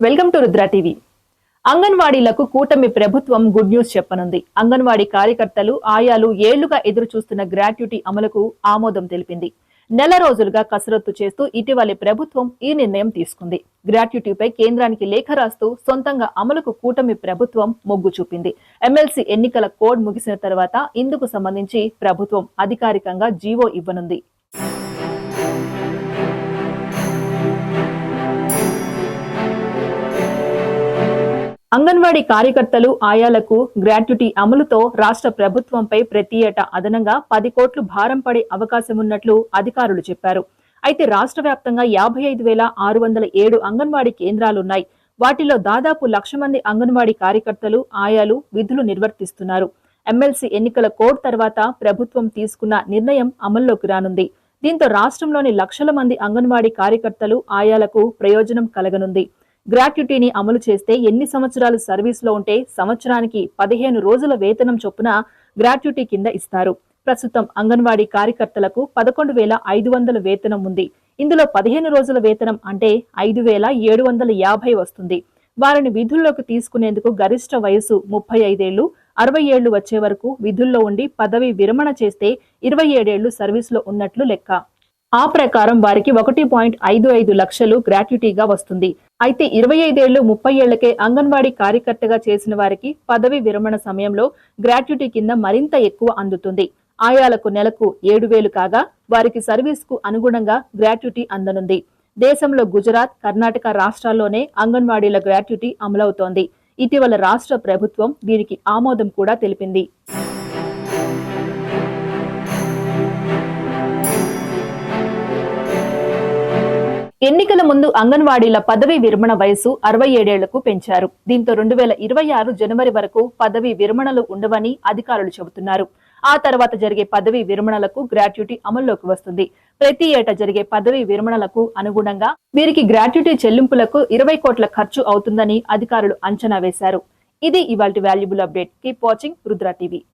Welcome to Rudra TV. అంగన్వాడీలకు కూటమి ప్రభుత్వం good news చెప్పనుంది. Anganwadi కార్యకర్తలు ఆయాలు ఏళ్ళుగా ఎదురు చూస్తున్న గ్రాట్యుటీ అమలుకు ఆమోదం తెలిపింది. నెల రోజులుగా కసరత్తు చేస్తూ ఇటీవలి ప్రభుత్వం ఈ నిర్ణయం తీసుకుంది. గ్రాట్యుటీపై కేంద్రానికి లేఖ రాస్తూ సొంతంగా అమలుకు కూటమి ప్రభుత్వం మొగ్గు చూపింది. ఎమ్మెల్సీ ఎన్నికల కోడ్ ముగిసిన తర్వాత ఇందుకు సంబంధించి ప్రభుత్వం అధికారికంగా జీవో ఇవ్వనుంది. అంగన్వాడీ కార్యకర్తలు ఆయాలకు గ్రాట్యుటీ అమలుతో రాష్ట్ర ప్రభుత్వంపై ప్రతి ఏటా అదనంగా పది కోట్లు భారం పడే అవకాశం ఉన్నట్లు అధికారులు చెప్పారు. అయితే రాష్ట్ర వ్యాప్తంగా యాభై ఐదు వేల ఆరు వందల ఏడు అంగన్వాడీ కేంద్రాలున్నాయి వాటిలో దాదాపు లక్ష మంది అంగన్వాడీ కార్యకర్తలు ఆయాలు విధులు నిర్వర్తిస్తున్నారు. ఎమ్మెల్సీ ఎన్నికల కోడ్ తర్వాత ప్రభుత్వం తీసుకున్న నిర్ణయం అమల్లోకి రానుంది. దీంతో రాష్ట్రంలోని లక్షల మంది అంగన్వాడీ కార్యకర్తలు ఆయాలకు ప్రయోజనం కలగనుంది. గ్రాట్యుటీని అమలు చేస్తే ఎన్ని సంవత్సరాలు సర్వీస్లో ఉంటే సంవత్సరానికి పదిహేను రోజుల వేతనం చొప్పున గ్రాట్యుటీ కింద ఇస్తారు. ప్రస్తుతం అంగన్వాడీ కార్యకర్తలకు పదకొండు వేల ఐదు వందల వేతనం ఉంది. ఇందులో పదిహేను రోజుల వేతనం అంటే ఐదు వేల ఏడు వందల యాభై వస్తుంది. వారిని విధుల్లోకి తీసుకునేందుకు గరిష్ట వయసు ముప్పై ఐదేళ్ళు అరవై ఏళ్ళు వచ్చే వరకు విధుల్లో ఉండి పదవి విరమణ చేస్తే ఇరవై ఏడేళ్ళు సర్వీసులో ఉన్నట్లు లెక్క. ఆ ప్రకారం వారికి ఒకటి పాయింట్ ఐదు ఐదు లక్షలు గ్రాట్యుటీగా వస్తుంది. అయితే ఇరవై ఐదేళ్ళు ముప్పై ఏళ్ళకే అంగన్వాడీ కార్యకర్తగా చేసిన వారికి పదవి విరమణ సమయంలో గ్రాట్యుటీ కింద మరింత ఎక్కువ అందుతుంది. ఆయాలకు నెలకు ఏడు వేలు కాగా వారికి సర్వీస్కు అనుగుణంగా గ్రాట్యుటీ అందనుంది. దేశంలో గుజరాత్ కర్ణాటక రాష్ట్రాల్లోనే అంగన్వాడీల గ్రాట్యుటీ అమలవుతోంది. ఇటీవల రాష్ట్ర ప్రభుత్వం దీనికి ఆమోదం కూడా తెలిపింది. ఎన్నికల ముందు అంగన్వాడీల పదవీ విరమణ వయసు అరవై ఏడేళ్ళకు పెంచారు. దీంతో రెండు వేల ఇరవై ఆరు జనవరి వరకు పదవీ విరమణలు ఉండవని అధికారులు చెబుతున్నారు. ఆ తర్వాత జరిగే పదవీ విరమణలకు గ్రాట్యుటీ అమల్లోకి వస్తుంది. ప్రతి ఏటా జరిగే పదవీ విరమణలకు అనుగుణంగా వీరికి గ్రాట్యుటీ చెల్లింపులకు ఇరవై కోట్ల ఖర్చు అవుతుందని అధికారులు అంచనా వేశారు. ఇది ఇవాళ valuable update. Keep watching Rudra TV.